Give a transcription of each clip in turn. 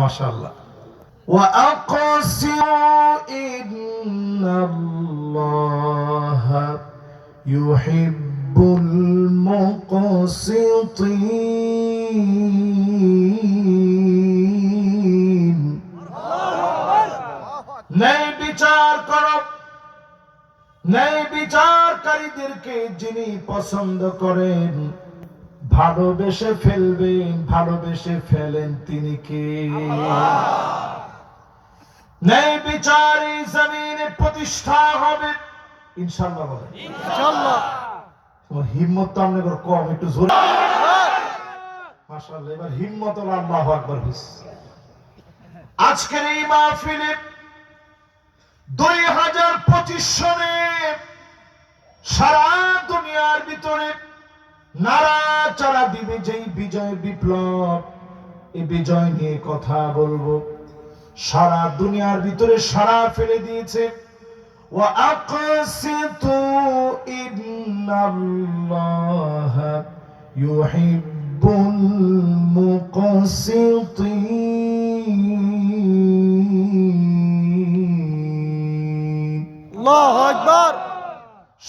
মাশাআল্লাহ وأقسموا إن الله يحب المقسطين ন্যায় বিচার করো ন্যায় বিচারকারীদেরকে যিনি পছন্দ করেন ভালোবেসে ফেলবেন, ভালোবেসে ফেলেন তিনি কে? ন্যায় বিচার জমিনে প্রতিষ্ঠা হবে। ইনশাল্লাহ তোমার হিম্মত তো কম, একটু এবার হিম্মত আল্লাহু আকবার আজকের এই মাহফিলে দুই হাজার পঁচিশ সনে সারা দুনিয়ার ভিতরে নাড়াচাড়া দিবে যেই বিজয় বিপ্লব। এই বিজয় নিয়ে কথা বলব। সারা দুনিয়ার ভিতরে সারা ফেলে দিয়েছে।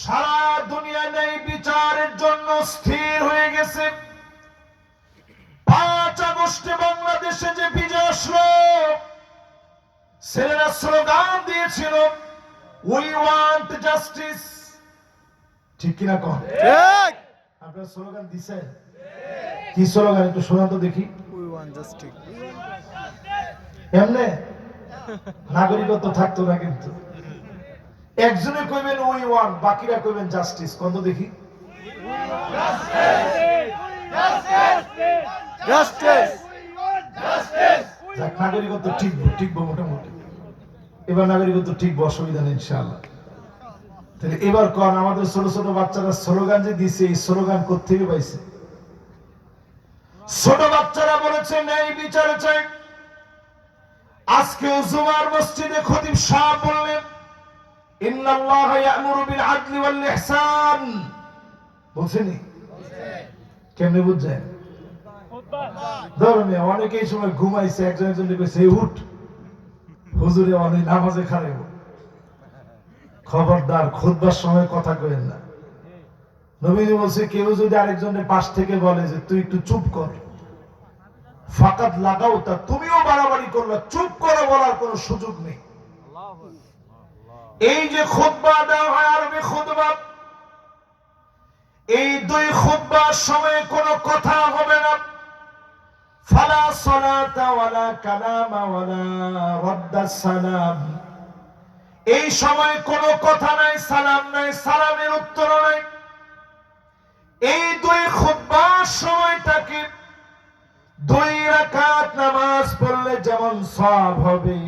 সারা দুনিয়া নেই বিচারের জন্য স্থির। আগস্টে বাংলাদেশে যে বিজয় আসলো ছেলেরা স্লোগান দিয়েছিল উই ওয়ান্ট জাস্টিস ঠিক কিনা কন? ঠিক। আপনার স্লোগান দিছেন? কি স্লোগান? একটু শোনান তো দেখি। উই ওয়ান্ট জাস্টিস এমনে? নাগরিকত্ব থাকতো না কিন্তু। একজনে কইবেন উই ওয়ান বাকিরা কইবেন জাস্টিস কত দেখি। জাস্টিস নাগরিকত্ব ঠিকবো ঠিকবো মোটামুটি। এবার নাগরিকত্ব ঠিকবো, অসুবিধা নেই তাহলে এবার কন আমাদের ছোট ছোট বাচ্চারা স্লোগান যে দিছে, এই স্লোগান কোথেকে পাইছে? ছোট বাচ্চারা বলেছে, ন্যায় বিচার চাই। আজকে জুমার মসজিদে খতিব সাহেব বললেন, ইন্নাল্লাহ ইয়ামুরু বিল আদলি ওয়াল ইহসান। বলছেনি কেমনে বুঝছেন ধর্মে অনেকে এই সময় ঘুমাইছে, একজন একজন কইছে উঠ। হুজুরে অনেক নামাজে খারাপ খবরদার খুদবার সময় কথা কইেন না। নবীজি বলছে, কেউ যদি আরেকজনের পাশ থেকে বলে যে, তুই একটু চুপ কর। ফাকাত লাগাও তা তুমিও বাড়াবাড়ি করলে চুপ করে বলার কোনো সুযোগ নেই। এই যে খুতবা দেওয়া হয় আরবি খুতবা, এই দুই খুতবার সময় কোনো কথা হবে না। ফালা সালাতা ওয়ালা কালামা ওয়ালা রাদ্দাস সালাম। এই সময় কোনো কথা নাই সালাম নাই সালামের উত্তর নাই। এই দুই সময়টাকে দুই রাকাত নামাজ পড়লে যেমন সব হবে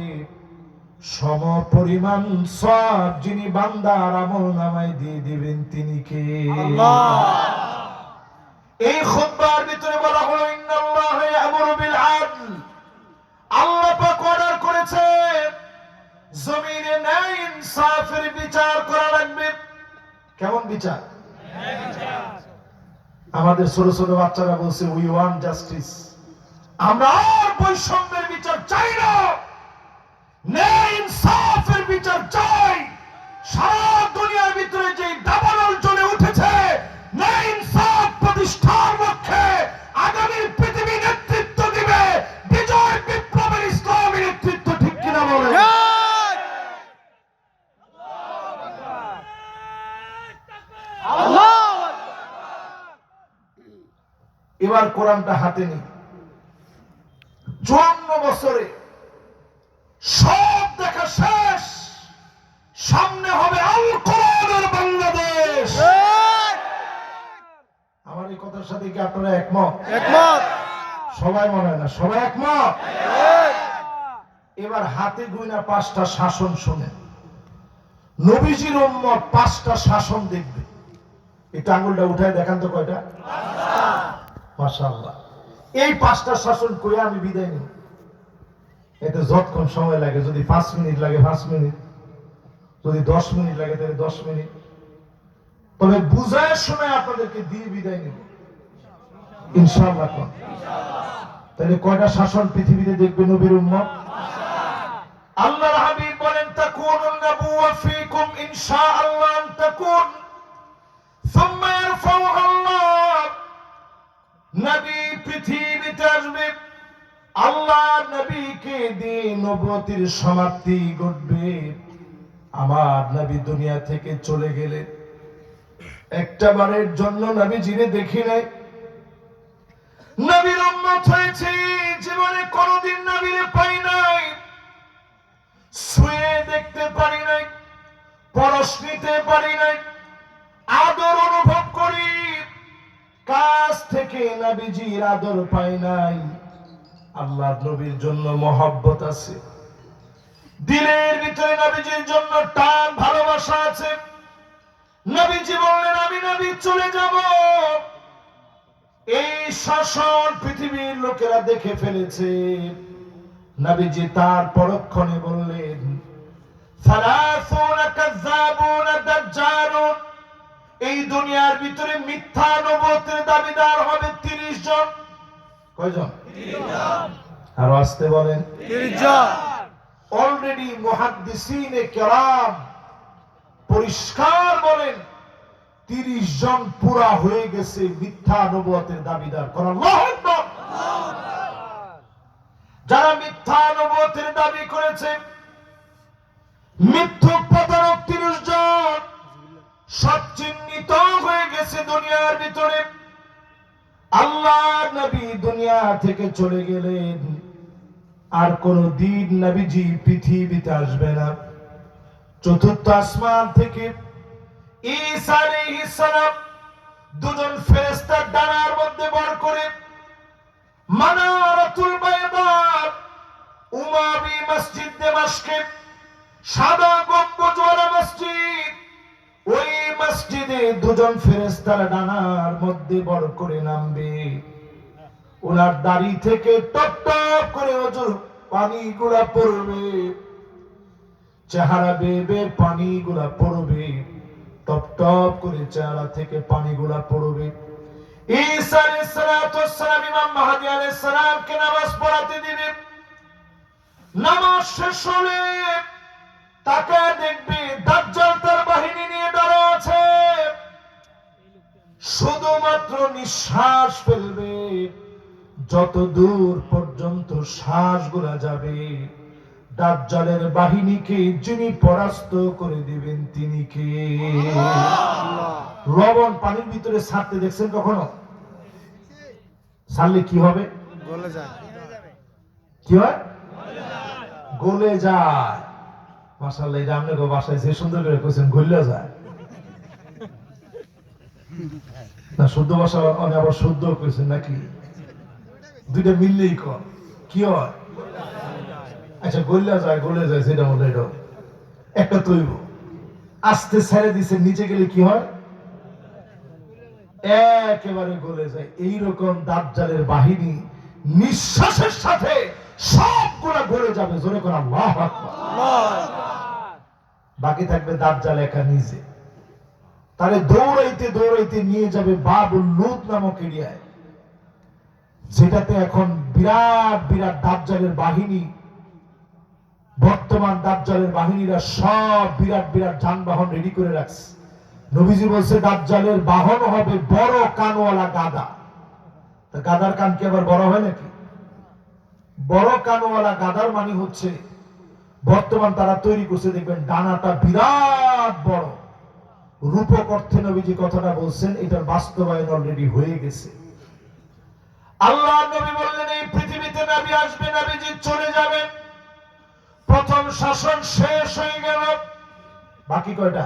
সম পরিমাণ সব যিনি বান্দার আমল নামায় দিয়ে দিবেন তিনি কে? এই খুতবার ভিতরে বলা হলো ইন্নাল্লাহ ইনসাফের বিচার করা লাগবে। কেমন বিচার? আমাদের ছোট ছোট বাচ্চারা বলছে উই ওয়ান জাস্টিস আমরা আর বৈষম্যের এবার কোরআনটা হাতে নেই চুয়ান্ন বছরে সব দেখা শেষ। সামনে হবে আল কোরআনের বাংলাদেশ। আমার এই কথার সাথে কি আপনারা একমত? একমত। সবাই মনে হয় না সবাই একমত? এবার হাতে গুইনা পাঁচটা শাসন শোনেন। নবীজির উম্মত পাঁচটা শাসন দেখবে। এটা আঙুলটা উঠায় দেখান তো কয়টা? এই পাঁচটা শাসন করে আমি বিদায় নিই? এতে যতক্ষণ সময় লাগে, যদি পাঁচ মিনিট লাগে পাঁচ মিনিট, যদি দশ মিনিট লাগে তাহলে দশ মিনিট। তবে বুঝায় আপনাদেরকে দিয়ে বিদায় ইনশাল্লাহ তাহলে কয়টা শাসন পৃথিবীতে দেখবে নবীর উম্মত? হাবিব বলেন, তাকুনুন নাবুওয়া ফীকুম ইনশাআল্লাহ তাকুন, সুম্মা নবী পৃথিবীতে আসবে, আল্লাহ নবীকে দিয়ে নবতির সমাপ্তি ঘটবে। আমার নবী দুনিয়া থেকে চলে গেলে। একটা বারের জন্য নবী জিনে দেখি নাই। নবীর উম্মত হয়েছে, জীবনে কোনোদিন নবীরে পাই নাই। শুয়ে দেখতে পারি নাই, পরশ নিতে পারি নাই। থেকে নবীজির আদর পাই নাই। আল্লাহ নবীর জন্য মহব্বত আছে। দিলের ভিতরে নবীজির জন্য টান, ভালোবাসা আছে। নবীজি বললেন, আমি নবী, চলে যাব। এই শাসন পৃথিবীর লোকেরা দেখে ফেলেছে। নবীজি তার পরক্ষণে বললেন, সালাসুনা কাজ্জাবুনা দাজ্জালুন। এই দুনিয়ার ভিতরে মিথ্যা নবতের দাবিদার হবে 30 জন। কয়জন? আর আসতে বলেন। অলরেডি মুহাদ্দিসিনে কেরাম পরিষ্কার বলেন তিরিশ জন পুরা হয়ে গেছে মিথ্যা নবতের দাবিদার করার যারা মিথ্যা নবতের দাবি করেছে মিথ্যুক তিরিশ সব চিহ্নিত হয়ে গেছে দুনিয়ার ভিতরে। আল্লাহ নবী দুনিয়া থেকে চলে গেলেন। আর কোন দিন নবীজি পৃথিবীতে আসবে না। চতুর্থ আসমান থেকে দুজন ফেরেশতার ডানার মধ্যে বর করে মানারাতুল উমাবি মসজিদ সাদা গম্বুজওয়ালা মসজিদ ওই মসজিদে দুজন ফেরেশতার ডানার মধ্যে বর করে নামবে। ওনার দাড়ি থেকে টপ টপ করে অজুর পানিগুলা পড়বে। চেহারা বেবে পানিগুলা পড়বে। টপ টপ করে চেহারা থেকে পড়বে। সালামকে নামাজ পড়াতে দিবে। নামাজ শেষ হলে তাকায় দেখবে শুধুমাত্র নিঃশ্বাস ফেলবে। যত দূর পর্যন্ত শ্বাস গোলা যাবে দাজ্জালের বাহিনীকে যিনি পরাস্ত করে দিবেন তিনি কে? লবণ পানির ভিতরে ছাড়তে দেখছেন কখনো? ছাড়লে কি হবে? গলে যায়। কি হয়? গলে যায়। মাসাল্লাহ এটা আপনাকে বাসায় যে সুন্দর করে কইছেন গলে যায়। না শুদ্ধ ভাষা অনেক আবার শুদ্ধ কইছেন নাকি? দুইটা মিললেই কর। কি হয়? আচ্ছা গল্লা যায় গলে যায় সেটা মনে এটা একটা তৈব। আস্তে ছেড়ে দিছে নিচে গেলে কি হয়? একেবারে গলে যায়। এইরকম দাজ্জালের বাহিনী নিঃশ্বাসের সাথে সবগুলা গলে যাবে। জোরে করে আল্লাহু বাকি থাকবে দাজ্জাল একা নিজে। তাহলে দৌড়াইতে দৌড়াইতে নিয়ে যাবে বাবুল লুত নামক এরিয়ায়, যেটাতে এখন বিরাট বিরাট দাজ্জালের বাহিনী, বর্তমান দাজ্জালের বাহিনীরা সব বিরাট বিরাট যানবাহন রেডি করে রাখছে। নবীজি বলছে, দাজ্জালের বাহন হবে বড় কানওয়ালা গাদা। তা গাদার কান কি আবার বড় হয় নাকি? বড় কানওয়ালা গাদার মানে হচ্ছে, বর্তমান তারা তৈরি করছে, দেখবেন ডানাটা বিরাট বড়। রূপক অর্থে নবীজি কথাটা বলছেন এটার বাস্তবায়ন অলরেডি হয়ে গেছে। আল্লাহ নবী বললেন, এই পৃথিবীতে নবী আসবে, নবীজি চলে যাবেন। প্রথম শাসন শেষ হয়ে গেল। বাকি কয়টা?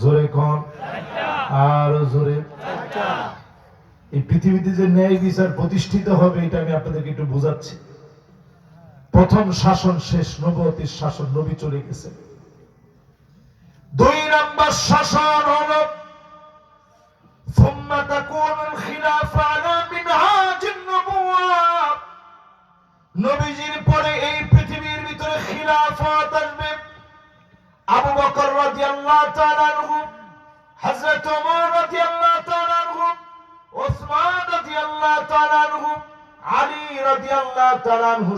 জোরে কন। আর জোরে। এই পৃথিবীতে যে ন্যায় বিচার প্রতিষ্ঠিত হবে, এটা আমি আপনাদেরকে একটু বোঝাচ্ছি। প্রথম শাসন শেষ নবতির শাসন, নবী চলে গেছে দুই নম্বর শাসন হলো ثم تكون الخلافة على منهاج النبوة নবীজির পরে এই পৃথিবীর ভিতরে খিলাফত আসবে আবু বকর রাদিয়াল্লাহু তাআলা আনহু হযরত ওমর রাদিয়াল্লাহু তাআলা আনহু ওসমান রাদিয়াল্লাহু তাআলা আনহু আলী রাদিয়াল্লাহু তাআলা আনহু